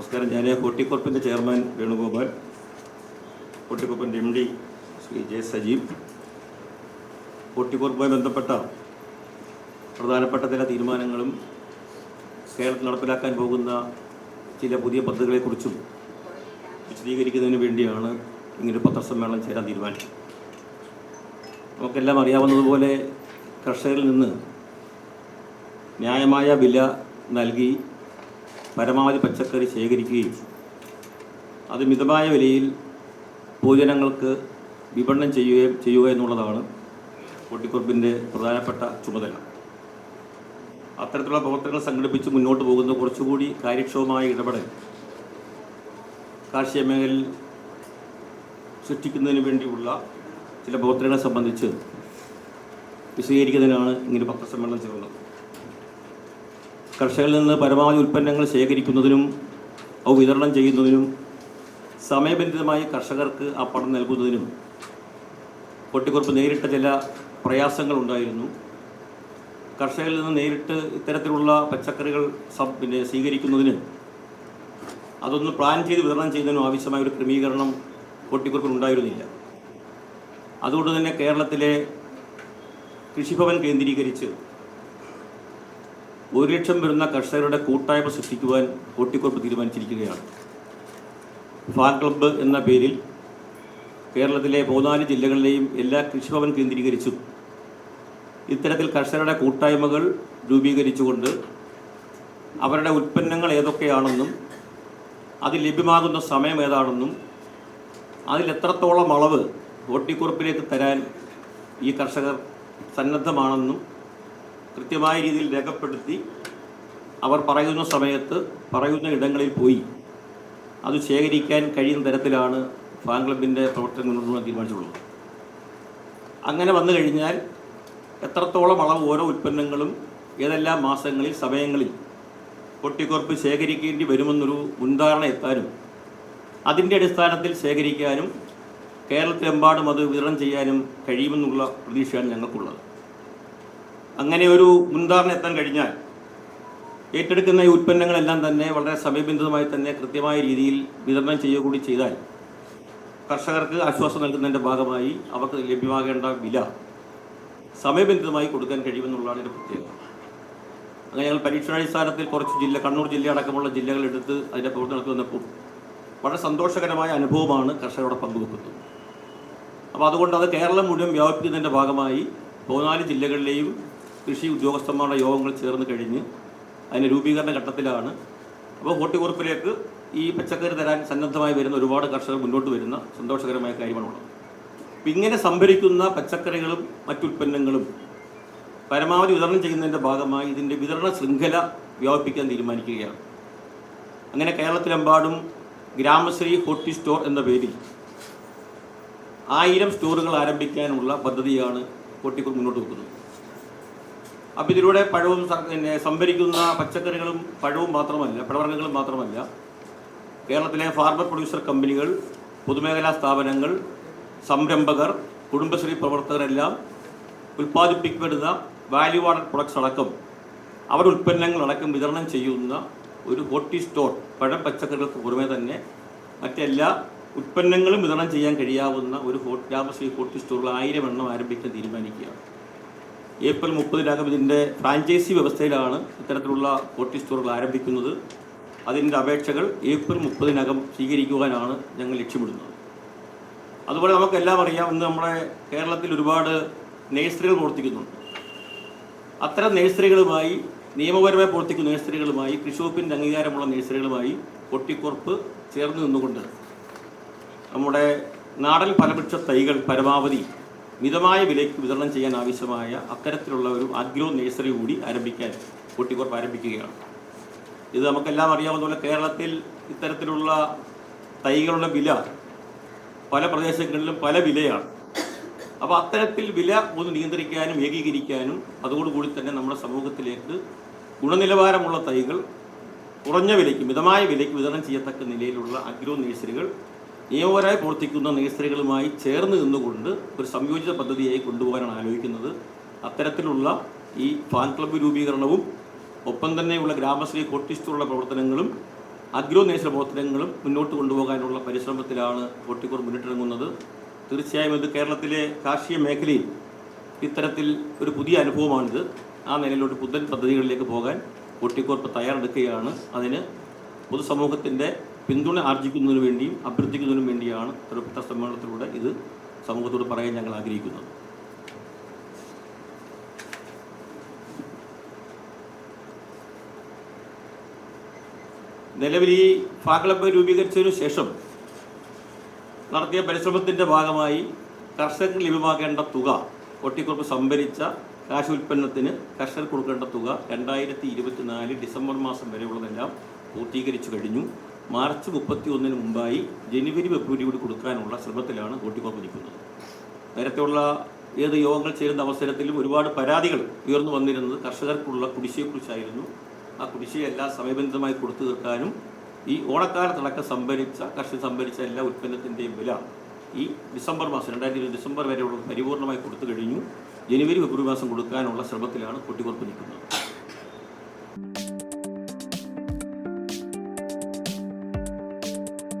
നമസ്കാരം. ഞാൻ കോട്ടിക്കുറപ്പിന്റെ chairman Venugopal കോട്ടിക്കുറപ്പിന്റെ M D Shri J Sajeev. കോട്ടിക്കുറപ്പുമായി ബന്ധപ്പെട്ട പ്രധാനപ്പെട്ട ചില തീരുമാനങ്ങളും കേരളത്തിൽ നടപ്പിലാക്കാൻ പോകുന്ന ചില പുതിയ പദ്ധതികളെക്കുറിച്ചും വിശദീകരിക്കുന്നതിന് വേണ്ടിയാണ് ഇങ്ങനൊരു പത്രസമ്മേളനം ചേരാൻ തീരുമാനിച്ചത്. നമുക്കെല്ലാം അറിയാവുന്നതുപോലെ കർഷകരിൽ നിന്ന് ന്യായമായ വില നൽകി പരമാവധി പച്ചക്കറി ശേഖരിക്കുകയും അത് മിതമായ വിലയിൽ പൊതുജനങ്ങൾക്ക് വിപണനം ചെയ്യുകയും ചെയ്യുക എന്നുള്ളതാണ് കൊട്ടിക്കുറപ്പിന്റെ പ്രധാനപ്പെട്ട ചുമതല. അത്തരത്തിലുള്ള പ്രവർത്തനങ്ങൾ സംഘടിപ്പിച്ച് മുന്നോട്ട് പോകുന്ന കുറച്ചുകൂടി കാര്യക്ഷമമായ ഇടപെടൽ കാർഷിക മേഖലയിൽ സൃഷ്ടിക്കുന്നതിന് വേണ്ടിയുള്ള ചില പ്രവർത്തനങ്ങളെ സംബന്ധിച്ച് വിശദീകരിക്കുന്നതിനാണ് ഇങ്ങനെ പത്രസമ്മേളനം ചേർന്നത്. കർഷകരിൽ നിന്ന് പരമാവധി ഉൽപ്പന്നങ്ങൾ ശേഖരിക്കുന്നതിനും അവ വിതരണം ചെയ്യുന്നതിനും സമയബന്ധിതമായി കർഷകർക്ക് ആ പണം നൽകുന്നതിനും കൊട്ടിക്കുറപ്പ് നേരിട്ട ചില പ്രയാസങ്ങളുണ്ടായിരുന്നു കർഷകരിൽ നിന്ന് നേരിട്ട് ഇത്തരത്തിലുള്ള പച്ചക്കറികൾ സം- പിന്നെ സ്വീകരിക്കുന്നതിന് അതൊന്ന് പ്ലാൻ ചെയ്ത് വിതരണം ചെയ്യുന്നതിനും ആവശ്യമായ ഒരു ക്രമീകരണം കൊട്ടിക്കുറപ്പിൽ ഉണ്ടായിരുന്നില്ല. അതുകൊണ്ട് തന്നെ കേരളത്തിലെ കൃഷിഭവൻ കേന്ദ്രീകരിച്ച് ഒരു ലക്ഷം വരുന്ന കർഷകരുടെ കൂട്ടായ്മ സൃഷ്ടിക്കുവാൻ കോട്ടിക്കുറപ്പ് തീരുമാനിച്ചിരിക്കുകയാണ്. ഫാം ക്ലബ്ബ് എന്ന പേരിൽ കേരളത്തിലെ പതിനാല് ജില്ലകളിലെയും എല്ലാ കൃഷിഭവൻ കേന്ദ്രീകരിച്ചും ഇത്തരത്തിൽ കർഷകരുടെ കൂട്ടായ്മകൾ രൂപീകരിച്ചുകൊണ്ട് അവരുടെ ഉൽപ്പന്നങ്ങൾ ഏതൊക്കെയാണെന്നും അത് ലഭ്യമാകുന്ന സമയം ഏതാണെന്നും അതിൽ എത്രത്തോളം അളവ് കോട്ടിക്കുറപ്പിലേക്ക് തരാൻ ഈ കർഷകർ സന്നദ്ധമാണെന്നും കൃത്യമായ രീതിയിൽ രേഖപ്പെടുത്തി അവർ പറയുന്ന സമയത്ത് പറയുന്ന ഇടങ്ങളിൽ പോയി. അത് ശേഖരിക്കാൻ കഴിയുന്ന തരത്തിലാണ് ഫാൻ ക്ലബിന്റെ പ്രവർത്തനം മുന്നോട്ട് തീരുമാനിച്ചിട്ടുള്ളത്. അങ്ങനെ വന്നു കഴിഞ്ഞാൽ എത്രത്തോളം അളവ് ഓരോ ഉൽപ്പന്നങ്ങളും ഏതെല്ലാം മാസങ്ങളിൽ സമയങ്ങളിൽ പൊട്ടിക്കുറപ്പ് ശേഖരിക്കേണ്ടി വരുമെന്നൊരു മുൻധാരണ എത്താനും അതിന്റെ അടിസ്ഥാനത്തിൽ ശേഖരിക്കാനും കേരളത്തിലെമ്പാടും അത് വിതരണം ചെയ്യാനും കഴിയുമെന്നുള്ള പ്രതീക്ഷയാണ് ഞങ്ങൾക്കുള്ളത്. അങ്ങനെ ഒരു മുൻധാരണ എത്താൻ കഴിഞ്ഞാൽ ഏറ്റെടുക്കുന്ന ഈ ഉൽപ്പന്നങ്ങളെല്ലാം തന്നെ വളരെ സമയബന്ധിതമായി തന്നെ കൃത്യമായ രീതിയിൽ വിതരണം ചെയ്യുക കൂടി ചെയ്താൽ കർഷകർക്ക് ആശ്വാസം നൽകുന്നതിന്റെ ഭാഗമായി അവർക്ക് ലഭ്യമാകേണ്ട വില സമയബന്ധിതമായി കൊടുക്കാൻ കഴിയുമെന്നുള്ളതാണ് ഇതിന്റെ പ്രത്യേകത. അങ്ങനെ ഞങ്ങൾ പരീക്ഷണാടിസ്ഥാനത്തിൽ കുറച്ച് ജില്ല കണ്ണൂർ ജില്ല അടക്കമുള്ള എടുത്ത് അതിന്റെ പ്രവർത്തനം നടത്തി വന്നപ്പോൾ വളരെ സന്തോഷകരമായ അനുഭവമാണ് കർഷകരോട് പങ്കുവെക്കുന്നത്. അപ്പോൾ അതുകൊണ്ട് അത് കേരളം മുഴുവൻ വ്യാപിപ്പിക്കുന്നതിന്റെ ഭാഗമായി പതിനാല് ജില്ലകളിലെയും കൃഷി ഉദ്യോഗസ്ഥന്മാരുടെ യോഗങ്ങൾ ചേർന്ന് കഴിഞ്ഞ് അതിന്റെ രൂപീകരണ ഘട്ടത്തിലാണ്. അപ്പോൾ ഹോർട്ടിക്കുറിപ്പിലേക്ക് ഈ പച്ചക്കറി തരാൻ സന്നദ്ധമായി വരുന്ന ഒരുപാട് കർഷകർ മുന്നോട്ട് വരുന്ന സന്തോഷകരമായ കാര്യമാണുള്ളത്. അപ്പം ഇങ്ങനെ സംഭരിക്കുന്ന പച്ചക്കറികളും മറ്റുൽപ്പന്നങ്ങളും പരമാവധി വിതരണം ചെയ്യുന്നതിന്റെ ഭാഗമായി ഇതിന്റെ വിതരണ ശൃംഖല വ്യാപിപ്പിക്കാൻ തീരുമാനിക്കുകയാണ്. അങ്ങനെ കേരളത്തിലെമ്പാടും ഗ്രാമശ്രീ ഹോട്ടി സ്റ്റോർ എന്ന പേരിൽ ആയിരം സ്റ്റോറുകൾ ആരംഭിക്കാനുള്ള പദ്ധതിയാണ് കോട്ടിക്കൂർ മുന്നോട്ട് വെക്കുന്നത്. അപ്പോൾ ഇതിലൂടെ പഴവും പിന്നെ സംഭരിക്കുന്ന പച്ചക്കറികളും പഴവും മാത്രമല്ല പഴവർഗങ്ങളും മാത്രമല്ല കേരളത്തിലെ ഫാർമർ പ്രൊഡ്യൂസർ കമ്പനികൾ പൊതുമേഖലാ സ്ഥാപനങ്ങൾ സംരംഭകർ കുടുംബശ്രീ പ്രവർത്തകരെല്ലാം ഉൽപ്പാദിപ്പിക്കപ്പെടുന്ന വാല്യൂ ആഡഡ് പ്രൊഡക്ട്സ് അടക്കം അവരുടെ ഉൽപ്പന്നങ്ങളടക്കം വിതരണം ചെയ്യുന്ന ഒരു ഹോട്ടി സ്റ്റോർ പഴം പച്ചക്കറികൾക്ക് പുറമേ തന്നെ മറ്റെല്ലാ ഉൽപ്പന്നങ്ങളും വിതരണം ചെയ്യാൻ കഴിയാവുന്ന ഒരു ഹോട്ട് ഗ്രാമശ്രീ ഹോട്ടി സ്റ്റോറുകൾ ആയിരം എണ്ണം ആരംഭിക്കാൻ തീരുമാനിക്കുകയാണ്. ഏപ്രിൽ മുപ്പതിനകം ഇതിന്റെ ഫ്രാഞ്ചൈസി വ്യവസ്ഥയിലാണ് ഇത്തരത്തിലുള്ള പോട്ടി സ്റ്റോറുകൾ ആരംഭിക്കുന്നത്. അതിന്റെ അപേക്ഷകൾ ഏപ്രിൽ മുപ്പതിനകം സ്വീകരിക്കുവാനാണ് ഞങ്ങൾ ലക്ഷ്യമിടുന്നത്. അതുപോലെ നമുക്കെല്ലാം അറിയാം ഇന്ന് നമ്മുടെ കേരളത്തിൽ ഒരുപാട് നേഴ്സറികൾ പ്രവർത്തിക്കുന്നുണ്ട്. അത്തരം നേഴ്സറികളുമായി നിയമപരമായി പ്രവർത്തിക്കുന്ന നേഴ്സറികളുമായി കൃഷി വകുപ്പിന്റെ അംഗീകാരമുള്ള നേഴ്സറികളുമായി കൊട്ടിക്കുറപ്പ് ചേർന്ന് നിന്നുകൊണ്ട് നമ്മുടെ നാടൻ ഫലവൃക്ഷ തൈകൾ പരമാവധി മിതമായ വിലയ്ക്ക് വിതരണം ചെയ്യാൻ ആവശ്യമായ അത്തരത്തിലുള്ള ഒരു അഗ്രോ നേഴ്സറി കൂടി ആരംഭിക്കാൻ കൊട്ടിക്കുറപ്പ് ആരംഭിക്കുകയാണ്. ഇത് നമുക്കെല്ലാം അറിയാവുന്ന പോലെ കേരളത്തിൽ ഇത്തരത്തിലുള്ള തൈകളുടെ വില പല പ്രദേശങ്ങളിലും പല വിലയാണ്. അപ്പോൾ അത്തരത്തിൽ വില ഒന്ന് നിയന്ത്രിക്കാനും ഏകീകരിക്കാനും അതോടുകൂടി തന്നെ നമ്മുടെ സമൂഹത്തിലേക്ക് ഗുണനിലവാരമുള്ള തൈകൾ കുറഞ്ഞ വിലയ്ക്ക് മിതമായ വിലയ്ക്ക് വിതരണം ചെയ്യത്തക്ക നിലയിലുള്ള അഗ്രോ നേഴ്സറികൾ നിയമപരമായി പ്രവർത്തിക്കുന്ന നേഴ്സറികളുമായി ചേർന്ന് നിന്നുകൊണ്ട് ഒരു സംയോജിത പദ്ധതിയായി കൊണ്ടുപോകാനാണ് ആലോചിക്കുന്നത്. അത്തരത്തിലുള്ള ഈ ഫാൻ ക്ലബ്ബ് രൂപീകരണവും ഒപ്പം തന്നെയുള്ള ഗ്രാമശ്രീ കോട്ടിസ്റ്ററുള്ള പ്രവർത്തനങ്ങളും അഗ്രോ നേശ്ര പ്രവർത്തനങ്ങളും മുന്നോട്ട് കൊണ്ടുപോകാനുള്ള പരിശ്രമത്തിലാണ് കോട്ടിക്കൂർ മുന്നിട്ടിറങ്ങുന്നത്. തീർച്ചയായും ഇത് കേരളത്തിലെ കാർഷിക മേഖലയിൽ ഇത്തരത്തിൽ ഒരു പുതിയ അനുഭവമാണിത്. ആ നിലയിലോട്ട് പുത്തൻ പദ്ധതികളിലേക്ക് പോകാൻ കോട്ടിക്കോർപ്പ് തയ്യാറെടുക്കുകയാണ്. അതിന് പൊതുസമൂഹത്തിന്റെ പിന്തുണ ആർജിക്കുന്നതിനു വേണ്ടിയും അഭ്യർത്ഥിക്കുന്നതിനും വേണ്ടിയാണ് തൃപ്ത സമ്മേളനത്തിലൂടെ ഇത് സമൂഹത്തോട് പറയാൻ ഞങ്ങൾ ആഗ്രഹിക്കുന്നത്. നിലവിൽ ഈ ഫാ ക്ലബ്ബ് രൂപീകരിച്ചതിനു ശേഷം നടത്തിയ പരിശ്രമത്തിന്റെ ഭാഗമായി കർഷകർക്ക് ലഭ്യമാക്കേണ്ട തുക ഒട്ടിക്കുറപ്പ് സംഭരിച്ച കാശ് ഉൽപ്പന്നത്തിന് കർഷകർ കൊടുക്കേണ്ട തുക രണ്ടായിരത്തി ഇരുപത്തിനാല് ഡിസംബർ മാസം വരെയുള്ളതെല്ലാം പൂർത്തീകരിച്ചു കഴിഞ്ഞു. മാർച്ച് മുപ്പത്തി ഒന്നിന് മുമ്പായി ജനുവരി ഫെബ്രുവരി കൂടി കൊടുക്കാനുള്ള ശ്രമത്തിലാണ് കൂട്ടിക്കോപ്പ് നിൽക്കുന്നത്. നേരത്തെയുള്ള ഏത് യോഗങ്ങൾ ചേരുന്ന അവസരത്തിലും ഒരുപാട് പരാതികൾ ഉയർന്നു വന്നിരുന്നത് കർഷകർക്കുള്ള കുടിശ്ശിയെക്കുറിച്ചായിരുന്നു. ആ കുടിശ്ശികയെല്ലാം സമയബന്ധിതമായി കൊടുത്തു തീർക്കാനും ഈ ഓണക്കാലത്തടക്കം സംഭരിച്ച കർഷകർ സംഭരിച്ച എല്ലാ ഉൽപ്പന്നത്തിന്റെയും വില ഈ ഡിസംബർ മാസം രണ്ടായിരത്തി ഇരുപത് ഡിസംബർ വരെയുള്ള പരിപൂർണമായി കൊടുത്തു കഴിഞ്ഞു. ജനുവരി ഫെബ്രുവരി മാസം കൊടുക്കാനുള്ള ശ്രമത്തിലാണ് കൂട്ടിക്കുറപ്പ് നിൽക്കുന്നത്.